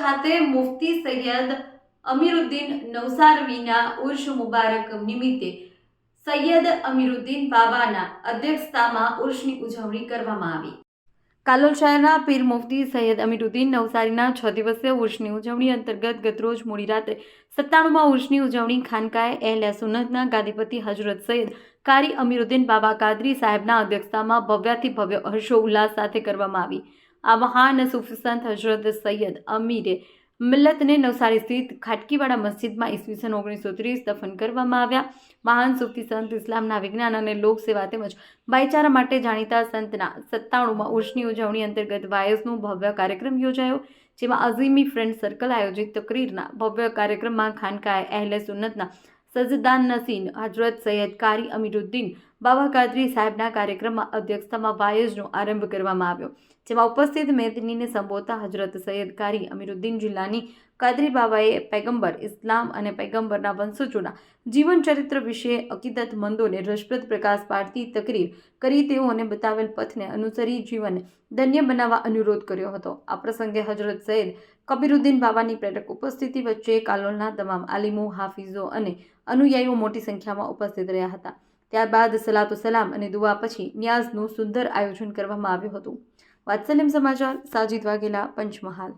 ખાતે મુફતી સૈયદ અમીરુદ્દીન નવસારવીના ઉર્ષ મુબારક નિમિત્તે સૈયદ અમીરુદ્દીન બાબાના અધ્યક્ષતામાં ઉર્ષની ઉજવણી કરવામાં આવી. કાલોલ શહેરના પીર મુફતી સૈયદ અમીરુદ્દીન નવસારીના છ દિવસીય ઉર્ષની ઉજવણી અંતર્ગત ગતરોજ મોડી રાત્રે સત્તાણુંમાં ઉર્ષની ઉજવણી ખાનકાએ એહલે સુનતના ગાદીપતિ હજરત સૈયદ કારી અમીરુદ્દીન બાબા કાદરી સાહેબના અધ્યક્ષતામાં ભવ્યાથી ભવ્ય હર્ષો ઉલ્લાસ સાથે કરવામાં આવી. આ મહાન સુફિસંત સંત હજરત સૈયદ અમીરે મિલ્લતને નવસારી સ્થિત ખાટકીવાડા મસ્જિદમાં ઈસવીસન ઓગણીસો ત્રીસ દફન કરવામાં આવ્યા. મહાન સુફી સંત ઇસ્લામના વિજ્ઞાન અને લોકસેવા તેમજ ભાઈચારા માટે જાણીતા સંતના સત્તાણુંમાં ઉર્ષની ઉજવણી અંતર્ગત વાયસનો ભવ્ય કાર્યક્રમ યોજાયો, જેમાં અઝીમી ફ્રેન્ડ સર્કલ આયોજિત તકરીરના ભવ્ય કાર્યક્રમમાં ખાનકાએ અહેલે સુન્નતના સજદાન નસીન હજરત સૈયદ કારી અમીરુદ્દીન બાબા કાદરી સાહેબના કાર્યક્રમમાં અધ્યક્ષતામાં વાયજનો આરંભ કરવામાં આવ્યો, જેમાં ઉપસ્થિત મેદનીને સંબોધતા હજરત સૈયદ કારી અમીરુદ્દીન જિલ્લાની કાદરી બાબાએ પૈગંબર ઇસ્લામ અને પૈગંબરના વંશજોના જીવન ચરિત્ર વિશે અકીદતમંદોને રસપ્રદ પ્રકાશ પાડતી તકરીર કરી તેઓને બતાવેલ પથને અનુસરી જીવનને ધન્ય બનાવવા અનુરોધ કર્યો હતો. આ પ્રસંગે હજરત સૈયદ કબીરુદ્દીન બાબાની પ્રેરક ઉપસ્થિતિ વચ્ચે કાલોલના તમામ આલિમો, હાફિઝો અને અનુયાયીઓ મોટી સંખ્યામાં ઉપસ્થિત રહ્યા હતા. ત્યારબાદ સલાતો સલામ અને દુઆ પછી ન્યાઝનું સુંદર આયોજન કરવામાં આવ્યું હતું. વાત્સલ્યમ સમાચાર, સાજિદ વાઘેલા, પંચમહાલ.